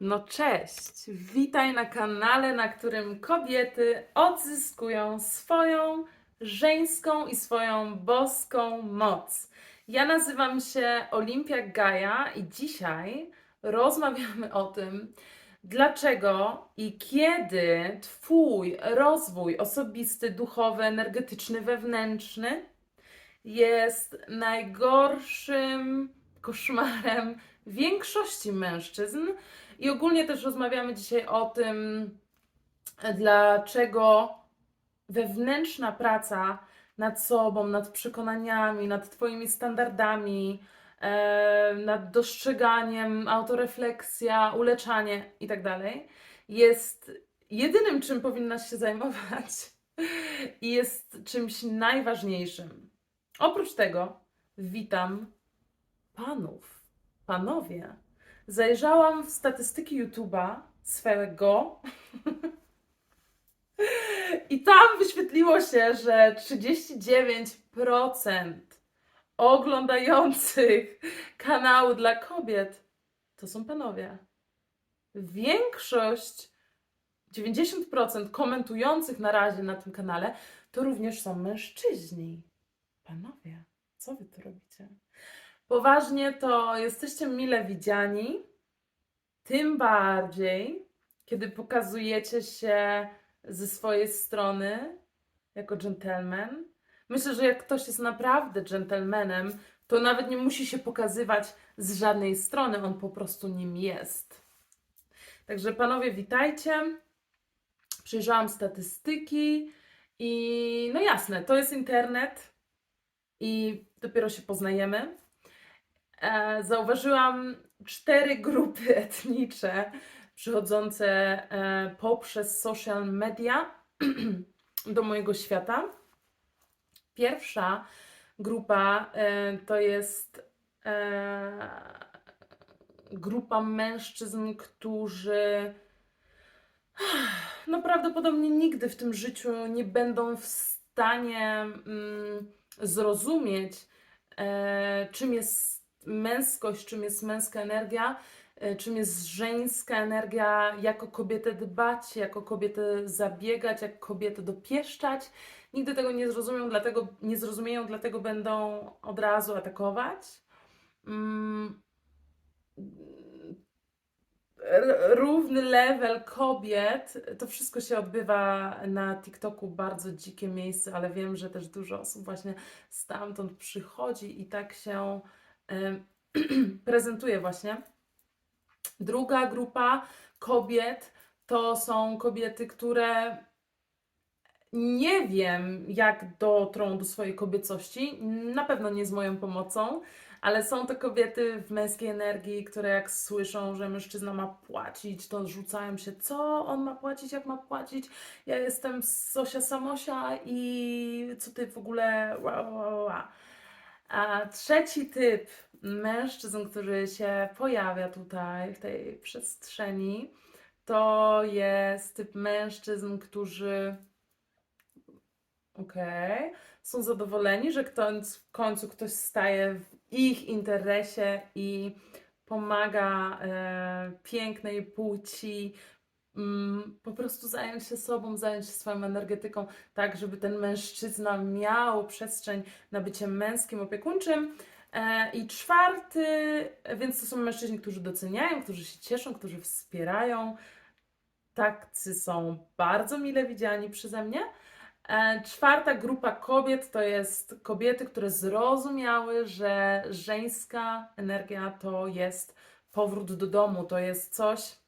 No cześć! Witaj na kanale, na którym kobiety odzyskują swoją żeńską i swoją boską moc. Ja nazywam się Olimpia Gaja i dzisiaj rozmawiamy o tym, dlaczego i kiedy Twój rozwój osobisty, duchowy, energetyczny, wewnętrzny jest najgorszym koszmarem większości mężczyzn. I ogólnie też rozmawiamy dzisiaj o tym, dlaczego wewnętrzna praca nad sobą, nad przekonaniami, nad Twoimi standardami, e, nad dostrzeganiem, autorefleksja, uleczanie itd. jest jedynym, czym powinnaś się zajmować i jest czymś najważniejszym. Oprócz tego witam panów, panowie. Zajrzałam w statystyki YouTube'a swego i tam wyświetliło się, że 39% oglądających kanału dla kobiet to są panowie. Większość, 90% komentujących na razie na tym kanale to również są mężczyźni. Panowie, co wy tu robicie? Poważnie to jesteście mile widziani, tym bardziej, kiedy pokazujecie się ze swojej strony jako dżentelmen. Myślę, że jak ktoś jest naprawdę dżentelmenem, to nawet nie musi się pokazywać z żadnej strony, on po prostu nim jest. Także panowie, witajcie. Przyjrzałam statystyki i no jasne, to jest internet i dopiero się poznajemy. E, zauważyłam cztery grupy etnicze przychodzące e, poprzez social media do mojego świata. Pierwsza grupa e, to jest e, grupa mężczyzn, którzy no prawdopodobnie nigdy w tym życiu nie będą w stanie mm, zrozumieć, czym jest męskość, czym jest męska energia, e, czym jest żeńska energia, jako kobietę dbać, jako kobietę zabiegać, jak kobietę dopieszczać. Nigdy tego nie zrozumią, dlatego nie zrozumieją, dlatego będą od razu atakować. Mm, równy level kobiet, to wszystko się odbywa na TikToku, bardzo dzikie miejsce, ale wiem, że też dużo osób właśnie stamtąd przychodzi i tak się prezentuje właśnie. Druga grupa kobiet to są kobiety, które nie wiem, jak dotrą do swojej kobiecości. Na pewno nie z moją pomocą, ale są to kobiety w męskiej energii, które jak słyszą, że mężczyzna ma płacić, to rzucają się, co on ma płacić, jak ma płacić. Ja jestem Sosia Samosia i co ty w ogóle. Ła, ła, ła. A trzeci typ mężczyzn, który się pojawia tutaj w tej przestrzeni, to jest typ mężczyzn, którzy okej, są zadowoleni, że ktoś, w końcu ktoś staje w ich interesie i pomaga e, pięknej płci po prostu zająć się sobą, zająć się swoją energetyką, tak żeby ten mężczyzna miał przestrzeń na bycie męskim, opiekuńczym. E, I czwarty, więc to są mężczyźni, którzy doceniają, którzy się cieszą, którzy wspierają. Tacy są bardzo mile widziani przeze mnie. E, Czwarta grupa kobiet to jest kobiety, które zrozumiały, że żeńska energia to jest powrót do domu, to jest coś,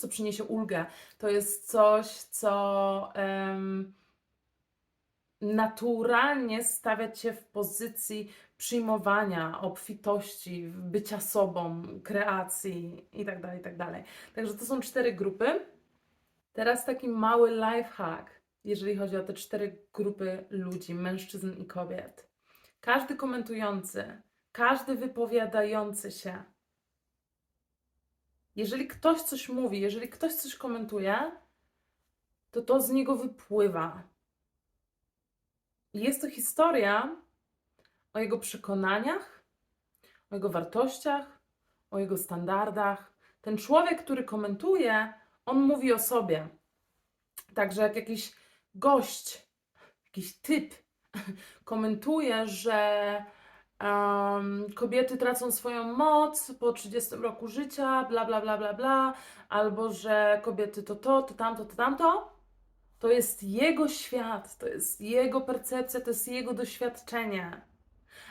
co przyniesie ulgę, to jest coś, co em, naturalnie stawia cię w pozycji przyjmowania, obfitości, bycia sobą, kreacji itd., itd. Także to są cztery grupy. Teraz taki mały lifehack, jeżeli chodzi o te cztery grupy ludzi, mężczyzn i kobiet. Każdy komentujący, każdy wypowiadający się, jeżeli ktoś coś mówi, jeżeli ktoś coś komentuje, to to z niego wypływa. I jest to historia o jego przekonaniach, o jego wartościach, o jego standardach, ten człowiek, który komentuje, on mówi o sobie. Także jak jakiś gość, jakiś typ komentuje, że em, kobiety tracą swoją moc po 30 roku życia, bla, bla, bla, bla, bla, albo że kobiety to to, to tamto, to tamto, to jest jego świat, to jest jego percepcja, to jest jego doświadczenie.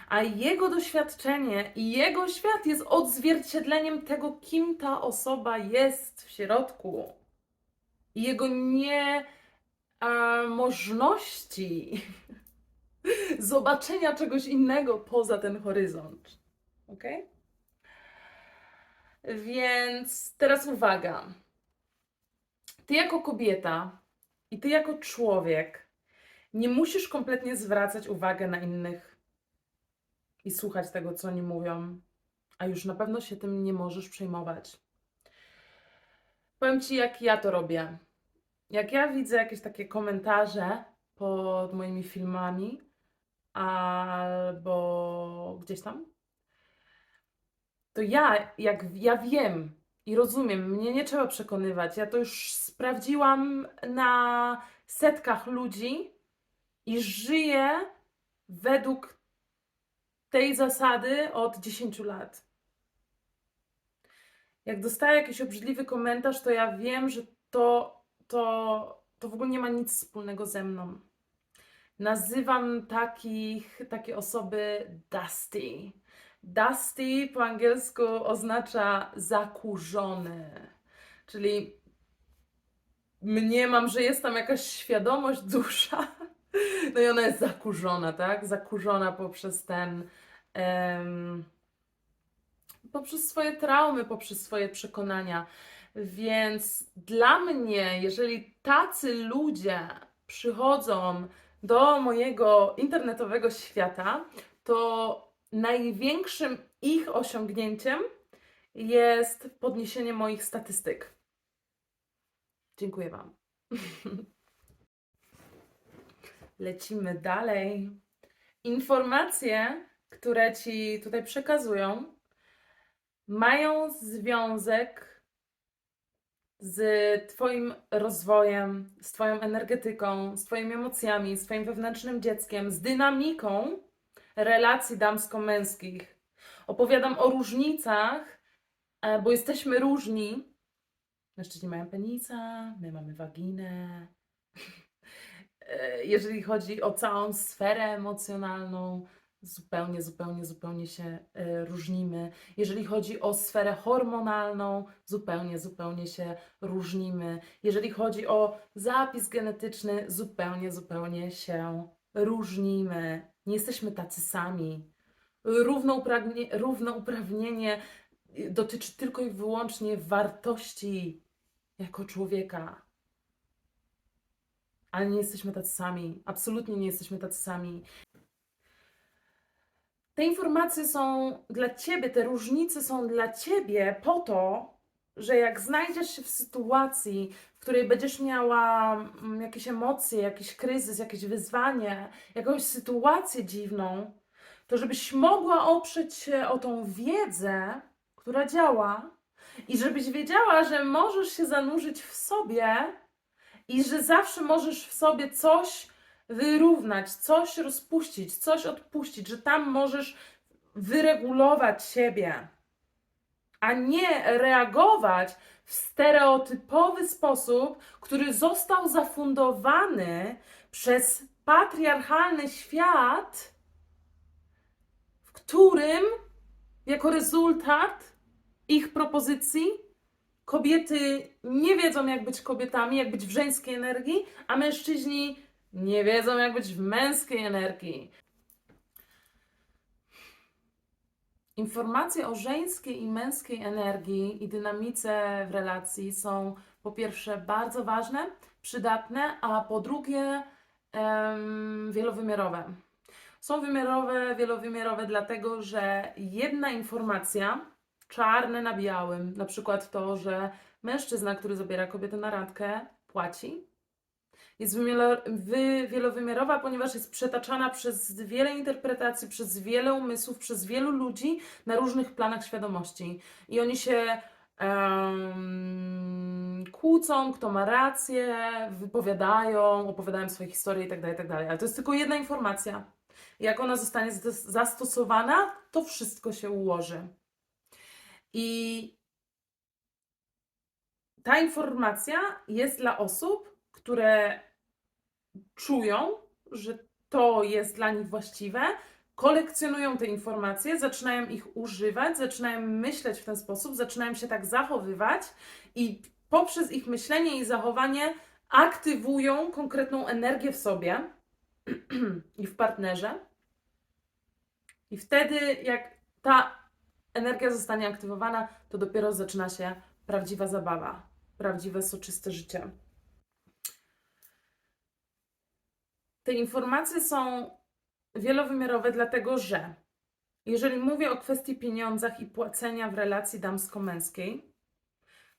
A jego doświadczenie i jego świat jest odzwierciedleniem tego, kim ta osoba jest w środku. I jego nie e, zobaczenia czegoś innego poza ten horyzont. Ok? Więc teraz uwaga. Ty jako kobieta i ty jako człowiek nie musisz kompletnie zwracać uwagę na innych i słuchać tego, co oni mówią, a już na pewno się tym nie możesz przejmować. Powiem ci, jak ja to robię. Jak ja widzę jakieś takie komentarze pod moimi filmami albo gdzieś tam, to ja, jak ja wiem i rozumiem, mnie nie trzeba przekonywać. Ja to już sprawdziłam na setkach ludzi i żyję według tej zasady od 10 lat. Jak dostaję jakiś obrzydliwy komentarz, to ja wiem, że to, to, to w ogóle nie ma nic wspólnego ze mną. Nazywam takich, takie osoby dusty. Dusty po angielsku oznacza zakurzony, czyli mniemam, że jest tam jakaś świadomość, dusza, no i ona jest zakurzona, tak? Zakurzona poprzez ten, em, poprzez swoje traumy, poprzez swoje przekonania. Więc dla mnie, jeżeli tacy ludzie przychodzą do mojego internetowego świata, to największym ich osiągnięciem jest podniesienie moich statystyk. Dziękuję Wam. Lecimy dalej. Informacje, które Ci tutaj przekazują, mają związek z Twoim rozwojem, z Twoją energetyką, z Twoimi emocjami, z Twoim wewnętrznym dzieckiem, z dynamiką relacji damsko-męskich. Opowiadam o różnicach, e, bo jesteśmy różni. Mężczyźni mają penisa, my mamy waginę. E, Jeżeli chodzi o całą sferę emocjonalną, zupełnie, zupełnie, zupełnie się e, różnimy. Jeżeli chodzi o sferę hormonalną, zupełnie, zupełnie się różnimy. Jeżeli chodzi o zapis genetyczny, zupełnie, zupełnie się różnimy. Nie jesteśmy tacy sami. Równouprawnienie, równouprawnienie dotyczy tylko i wyłącznie wartości jako człowieka. Ale nie jesteśmy tacy sami. Absolutnie nie jesteśmy tacy sami. Te informacje są dla ciebie, te różnice są dla ciebie po to, że jak znajdziesz się w sytuacji, w której będziesz miała mm, jakieś emocje, jakiś kryzys, jakieś wyzwanie, jakąś sytuację dziwną, to żebyś mogła oprzeć się o tą wiedzę, która działa, i żebyś wiedziała, że możesz się zanurzyć w sobie i że zawsze możesz w sobie coś wyrównać, coś rozpuścić, coś odpuścić, że tam możesz wyregulować siebie, a nie reagować w stereotypowy sposób, który został zafundowany przez patriarchalny świat, w którym jako rezultat ich propozycji kobiety nie wiedzą, jak być kobietami, jak być w żeńskiej energii, a mężczyźni nie wiedzą, jak być w męskiej energii. Informacje o żeńskiej i męskiej energii i dynamice w relacji są po pierwsze bardzo ważne, przydatne, a po drugie em, wielowymiarowe. Są wymiarowe, wielowymiarowe, dlatego że jedna informacja, czarne na białym, na przykład to, że mężczyzna, który zabiera kobietę na randkę, płaci, jest wymiar- wy- wielowymiarowa, ponieważ jest przetaczana przez wiele interpretacji, przez wiele umysłów, przez wielu ludzi na różnych planach świadomości. I oni się kłócą, kto ma rację, wypowiadają, opowiadają swoje historie itd., itd. Ale to jest tylko jedna informacja. Jak ona zostanie zas- zastosowana, to wszystko się ułoży. I ta informacja jest dla osób, które czują, że to jest dla nich właściwe, kolekcjonują te informacje, zaczynają ich używać, zaczynają myśleć w ten sposób, zaczynają się tak zachowywać i poprzez ich myślenie i zachowanie aktywują konkretną energię w sobie i w partnerze. I wtedy, jak ta energia zostanie aktywowana, to dopiero zaczyna się prawdziwa zabawa, prawdziwe soczyste życie. Te informacje są wielowymiarowe, dlatego że jeżeli mówię o kwestii pieniądzach i płacenia w relacji damsko-męskiej,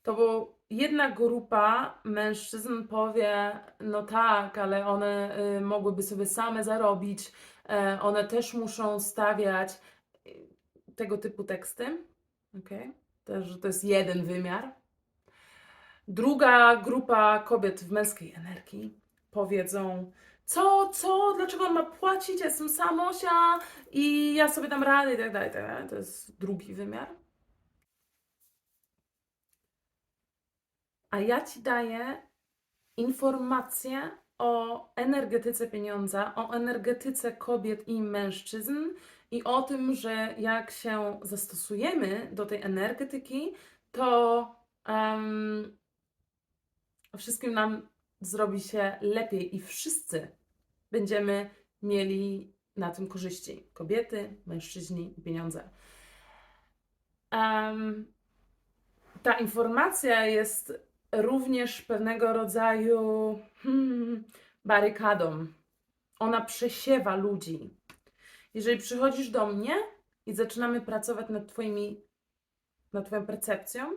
to jedna grupa mężczyzn powie, no tak, ale one y, mogłyby sobie same zarobić, e, one też muszą stawiać y, tego typu teksty. Okay? To, że to jest jeden wymiar. Druga grupa kobiet w męskiej energii powiedzą, co, co, dlaczego on ma płacić, ja jestem samosia i ja sobie dam radę i tak dalej, tak dalej. To jest drugi wymiar. A ja Ci daję informacje o energetyce pieniądza, o energetyce kobiet i mężczyzn i o tym, że jak się zastosujemy do tej energetyki, to em, wszystkim nam zrobi się lepiej i wszyscy będziemy mieli na tym korzyści. Kobiety, mężczyźni pieniądze. Em, ta informacja jest również pewnego rodzaju hmm, barykadą. Ona przesiewa ludzi. Jeżeli przychodzisz do mnie i zaczynamy pracować nad twoimi, nad Twoją percepcją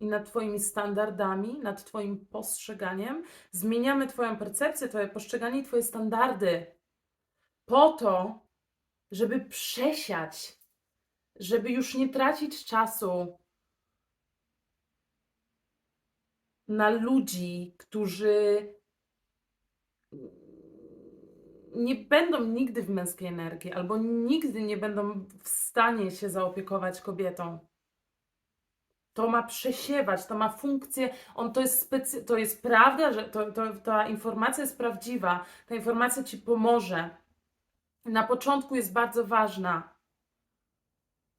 i nad Twoimi standardami, nad Twoim postrzeganiem, zmieniamy Twoją percepcję, Twoje postrzeganie i Twoje standardy po to, żeby przesiać, żeby już nie tracić czasu na ludzi, którzy nie będą nigdy w męskiej energii, albo nigdy nie będą w stanie się zaopiekować kobietą. To ma przesiewać, to ma funkcję, on to jest specy- to jest prawda, że to, to, ta informacja jest prawdziwa, ta informacja ci pomoże. Na początku jest bardzo ważna.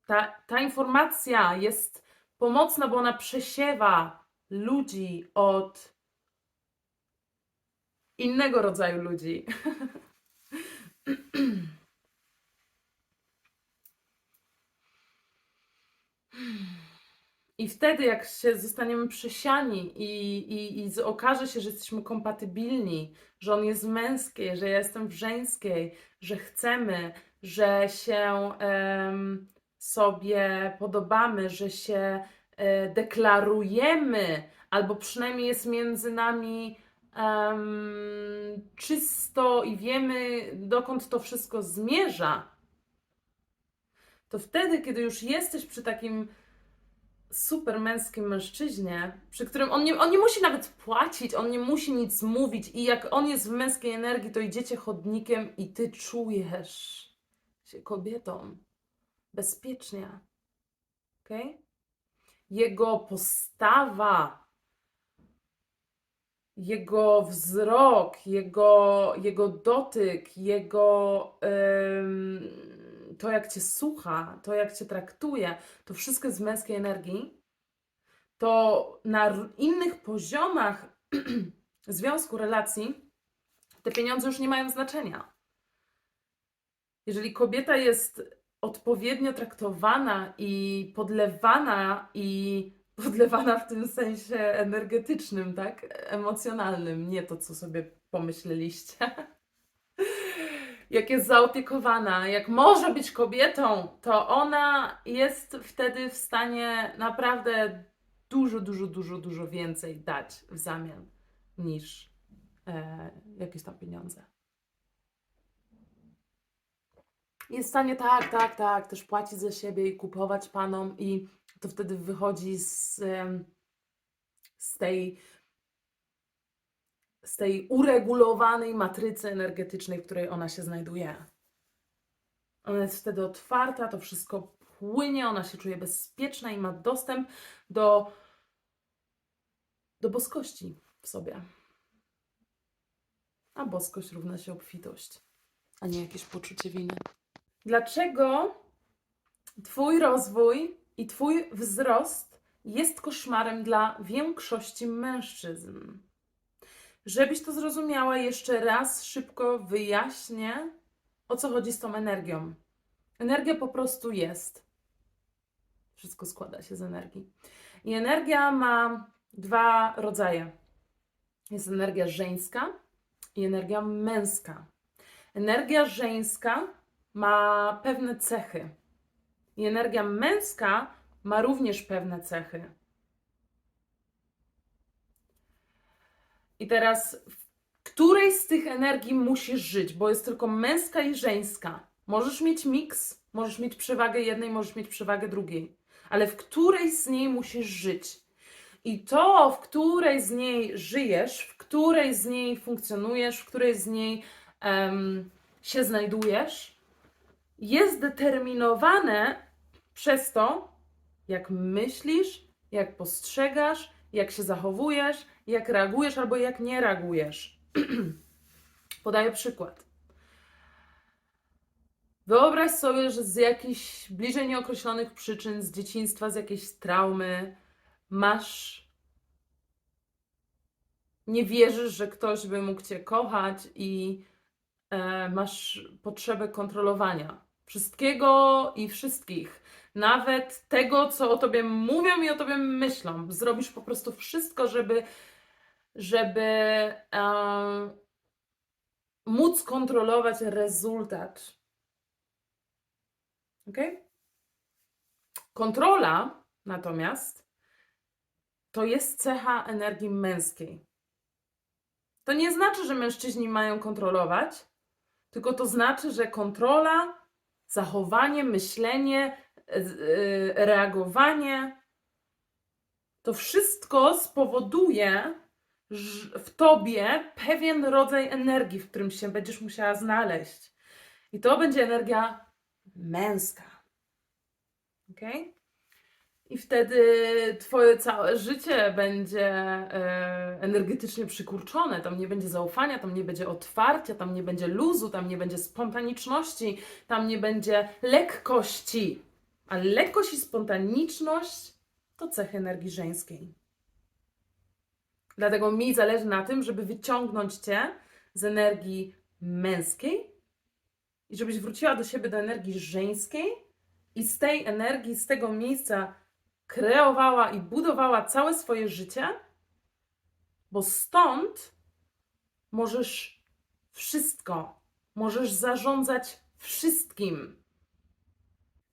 Ta, ta informacja jest pomocna, bo ona przesiewa ludzi od innego rodzaju ludzi. I wtedy, jak się zostaniemy przesiani i, i, i okaże się, że jesteśmy kompatybilni, że on jest w męskiej, że ja jestem w żeńskiej, że chcemy, że się em, sobie podobamy, że się e, deklarujemy, albo przynajmniej jest między nami em, czysto i wiemy, dokąd to wszystko zmierza, to wtedy, kiedy już jesteś przy takim super męskim mężczyźnie, przy którym on nie, on nie musi nawet płacić, on nie musi nic mówić i jak on jest w męskiej energii, to idziecie chodnikiem i ty czujesz się kobietą bezpiecznie. ok? Jego postawa, jego wzrok, jego, jego dotyk, jego em, to, jak cię słucha, to, jak cię traktuje, to wszystko jest z męskiej energii, to na innych poziomach związku, relacji, te pieniądze już nie mają znaczenia. Jeżeli kobieta jest odpowiednio traktowana i podlewana i podlewana w tym sensie energetycznym, tak? Emocjonalnym, nie to, co sobie pomyśleliście. Jak jest zaopiekowana, jak może być kobietą, to ona jest wtedy w stanie naprawdę dużo, dużo, dużo, dużo więcej dać w zamian niż e, jakieś tam pieniądze. jest w stanie tak, tak, tak, też płacić za siebie i kupować panom, i to wtedy wychodzi z, z tej z tej uregulowanej matrycy energetycznej, w której ona się znajduje. Ona jest wtedy otwarta, to wszystko płynie, ona się czuje bezpieczna i ma dostęp do, do boskości w sobie. A boskość równa się obfitość, a nie jakieś poczucie winy. Dlaczego Twój rozwój i Twój wzrost jest koszmarem dla większości mężczyzn? Żebyś to zrozumiała, jeszcze raz szybko wyjaśnię, o co chodzi z tą energią. Energia po prostu jest. Wszystko składa się z energii. I energia ma dwa rodzaje. Jest energia żeńska i energia męska. Energia żeńska ma pewne cechy. I energia męska ma również pewne cechy. I teraz, w której z tych energii musisz żyć? Bo jest tylko męska i żeńska. Możesz mieć miks, możesz mieć przewagę jednej, możesz mieć przewagę drugiej. Ale w której z niej musisz żyć? I to, w której z niej żyjesz, w której z niej funkcjonujesz, w której z niej em, się znajdujesz, jest determinowane przez to, jak myślisz, jak postrzegasz, jak się zachowujesz, jak reagujesz albo jak nie reagujesz. Podaję przykład. Wyobraź sobie, że z jakichś bliżej nieokreślonych przyczyn, z dzieciństwa, z jakiejś traumy, masz. Nie wierzysz, że ktoś by mógł cię kochać i e, masz potrzebę kontrolowania wszystkiego i wszystkich. Nawet tego, co o tobie mówią i o tobie myślą. Zrobisz po prostu wszystko, żeby, żeby em, móc kontrolować rezultat. Ok? Kontrola natomiast to jest cecha energii męskiej. To nie znaczy, że mężczyźni mają kontrolować, tylko to znaczy, że kontrola, zachowanie, myślenie, z- y, reagowanie to wszystko spowoduje w tobie pewien rodzaj energii, w którym się będziesz musiała znaleźć. I to będzie energia męska. Ok? I wtedy twoje całe życie będzie e, energetycznie przykurczone. Tam nie będzie zaufania, tam nie będzie otwarcia, tam nie będzie luzu, tam nie będzie spontaniczności, tam nie będzie lekkości. A lekkość i spontaniczność to cechy energii żeńskiej. Dlatego mi zależy na tym, żeby wyciągnąć cię z energii męskiej i żebyś wróciła do siebie do energii żeńskiej i z tej energii, z tego miejsca kreowała i budowała całe swoje życie, bo stąd możesz wszystko, możesz zarządzać wszystkim.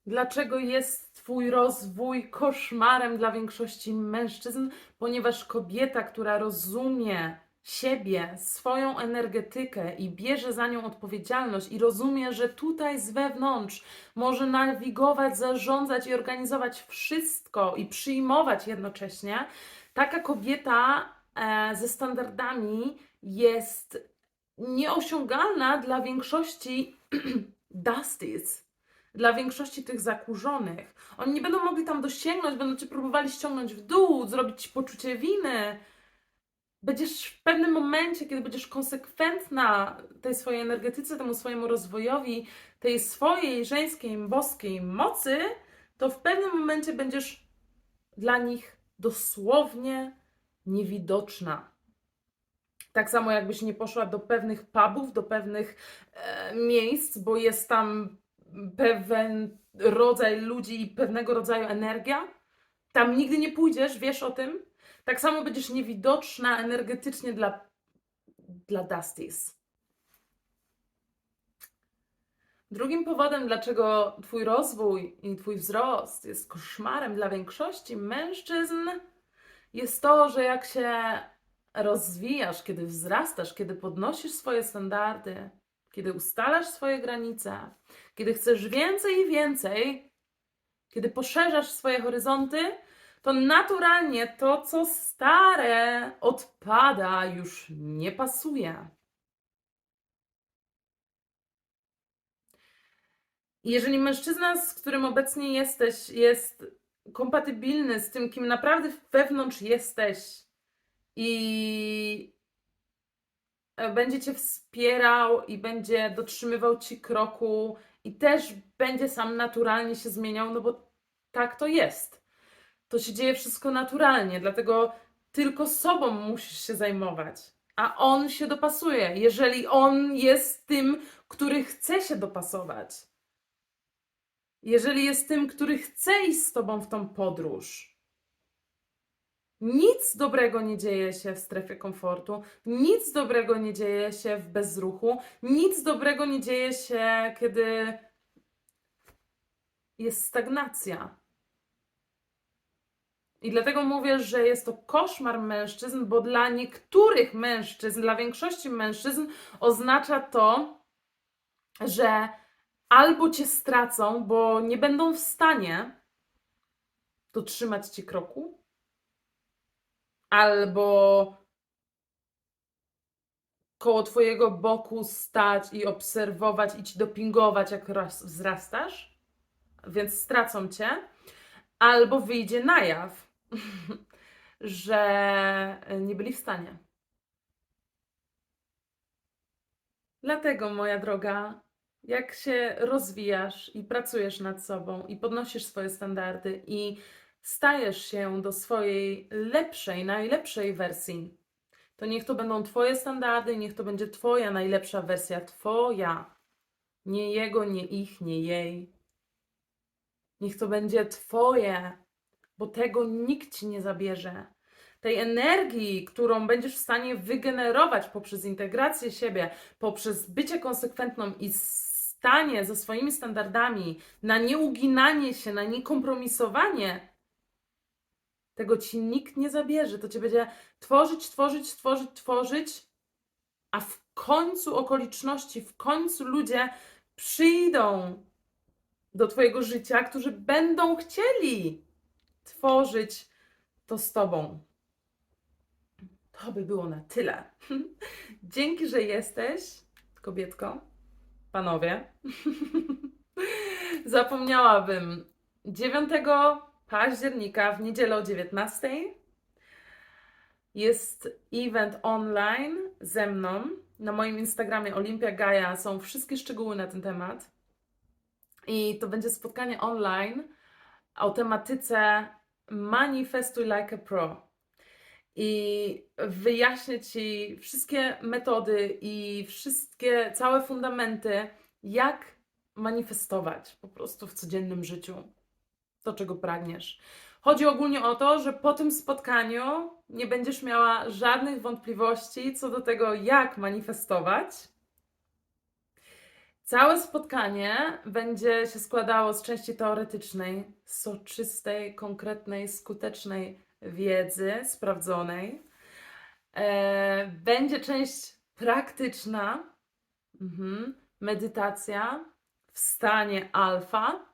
Dlaczego jest Twój rozwój koszmarem dla większości mężczyzn? Ponieważ kobieta, która rozumie siebie, swoją energetykę i bierze za nią odpowiedzialność i rozumie, że tutaj z wewnątrz może nawigować, zarządzać i organizować wszystko i przyjmować jednocześnie, taka kobieta e, ze standardami jest nieosiągalna dla większości dusties dla większości tych zakurzonych. Oni nie będą mogli tam dosięgnąć, będą cię próbowali ściągnąć w dół, zrobić ci poczucie winy. Będziesz w pewnym momencie, kiedy będziesz konsekwentna tej swojej energetyce, temu swojemu rozwojowi, tej swojej żeńskiej, boskiej mocy, to w pewnym momencie będziesz dla nich dosłownie niewidoczna. Tak samo jakbyś nie poszła do pewnych pubów, do pewnych e, miejsc, bo jest tam pewien rodzaj ludzi i pewnego rodzaju energia. Tam nigdy nie pójdziesz, wiesz o tym. Tak samo będziesz niewidoczna energetycznie dla, dla Dusties. Drugim powodem, dlaczego Twój rozwój i Twój wzrost jest koszmarem dla większości mężczyzn, jest to, że jak się rozwijasz, kiedy wzrastasz, kiedy podnosisz swoje standardy, kiedy ustalasz swoje granice, kiedy chcesz więcej i więcej, kiedy poszerzasz swoje horyzonty, to naturalnie to, co stare, odpada, już nie pasuje. Jeżeli mężczyzna, z którym obecnie jesteś, jest kompatybilny z tym, kim naprawdę wewnątrz jesteś i będzie cię wspierał i będzie dotrzymywał ci kroku i też będzie sam naturalnie się zmieniał, no bo tak to jest. To się dzieje wszystko naturalnie, dlatego tylko sobą musisz się zajmować, a on się dopasuje, jeżeli on jest tym, który chce się dopasować. Jeżeli jest tym, który chce iść z tobą w tą podróż. Nic dobrego nie dzieje się w strefie komfortu, nic dobrego nie dzieje się w bezruchu, nic dobrego nie dzieje się, kiedy jest stagnacja. I dlatego mówię, że jest to koszmar mężczyzn, bo dla niektórych mężczyzn, dla większości mężczyzn oznacza to, że albo cię stracą, bo nie będą w stanie dotrzymać ci kroku, albo koło twojego boku stać i obserwować i ci dopingować, jak wzrastasz, więc stracą cię, albo wyjdzie na jaw, że nie byli w stanie. Dlatego, moja droga, jak się rozwijasz i pracujesz nad sobą i podnosisz swoje standardy i stajesz się do swojej lepszej, najlepszej wersji, to niech to będą Twoje standardy, niech to będzie Twoja najlepsza wersja, Twoja. Nie jego, nie ich, nie jej. Niech to będzie Twoje, bo tego nikt ci nie zabierze. Tej energii, którą będziesz w stanie wygenerować poprzez integrację siebie, poprzez bycie konsekwentną i stanie ze swoimi standardami, na nieuginanie się, na niekompromisowanie, tego ci nikt nie zabierze. To cię będzie tworzyć, tworzyć, tworzyć, tworzyć, a w końcu okoliczności, w końcu ludzie przyjdą do Twojego życia, którzy będą chcieli tworzyć to z Tobą. To by było na tyle. Dzięki, że jesteś, kobietko, panowie. Zapomniałabym 9 października w niedzielę o 19 jest event online ze mną. Na moim Instagramie Olimpia Gaja są wszystkie szczegóły na ten temat. I to będzie spotkanie online o tematyce Manifestuj Like a Pro. I wyjaśnię Ci wszystkie metody i wszystkie, całe fundamenty, jak manifestować po prostu w codziennym życiu to, czego pragniesz. Chodzi ogólnie o to, że po tym spotkaniu nie będziesz miała żadnych wątpliwości co do tego, jak manifestować. Całe spotkanie będzie się składało z części teoretycznej, soczystej, konkretnej, skutecznej wiedzy, sprawdzonej. E, będzie część praktyczna, mhm, medytacja w stanie alfa.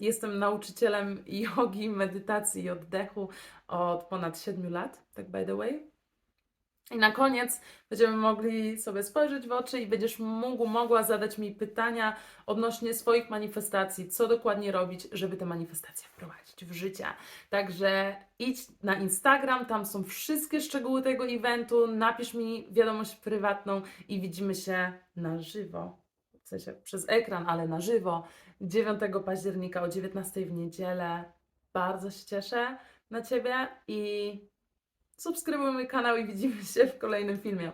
Jestem nauczycielem jogi, medytacji i oddechu od ponad 7 lat, tak by the way. I na koniec będziemy mogli sobie spojrzeć w oczy i będziesz mógł, mogła zadać mi pytania odnośnie swoich manifestacji, co dokładnie robić, żeby te manifestacje wprowadzić w życie. Także idź na Instagram, tam są wszystkie szczegóły tego eventu, napisz mi wiadomość prywatną i widzimy się na żywo. W sensie przez ekran, ale na żywo 9 października o 19 w niedzielę. Bardzo się cieszę na Ciebie i subskrybuj mój kanał i widzimy się w kolejnym filmie.